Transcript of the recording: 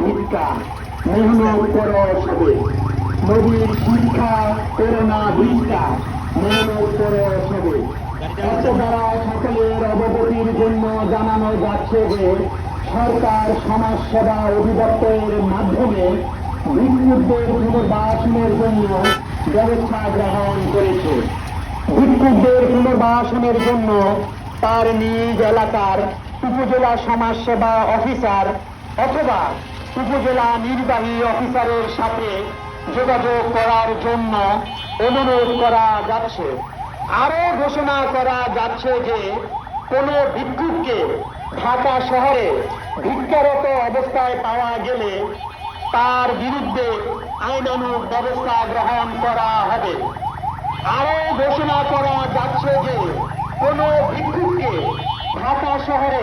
ভিক্ষা মেহনত করো সবে। নবীর শিক্ষা করো না ভিক্ষা মেহনত করো সবে। সকলের অবগতির জন্য জানানো যাচ্ছে যে, সরকার সমাজ সেবা অধিদপ্তরের মাধ্যমে ভিক্ষুকদের পুনর্বাসনের জন্য ব্যবস্থা গ্রহণ করেছে। ভিক্ষুকদের পুনর্বাসনের জন্য তার নিজ এলাকার উপজেলা সমাজসেবা অফিসার অথবা উপজেলা নির্বাহী অফিসারের সাথে যোগাযোগ করার জন্য অনুরোধ করা যাচ্ছে। আরও ঘোষণা করা যাচ্ছে যে, কোনো ভিক্ষুককে ঢাকা শহরে ভিক্ষারত অবস্থায় পাওয়া গেলে তার বিরুদ্ধে আইনানুগ ব্যবস্থা গ্রহণ করা হবে। আরও ঘোষণা করা যাচ্ছে যে, কোন ভিক্ষুককে ঢাকা শহরে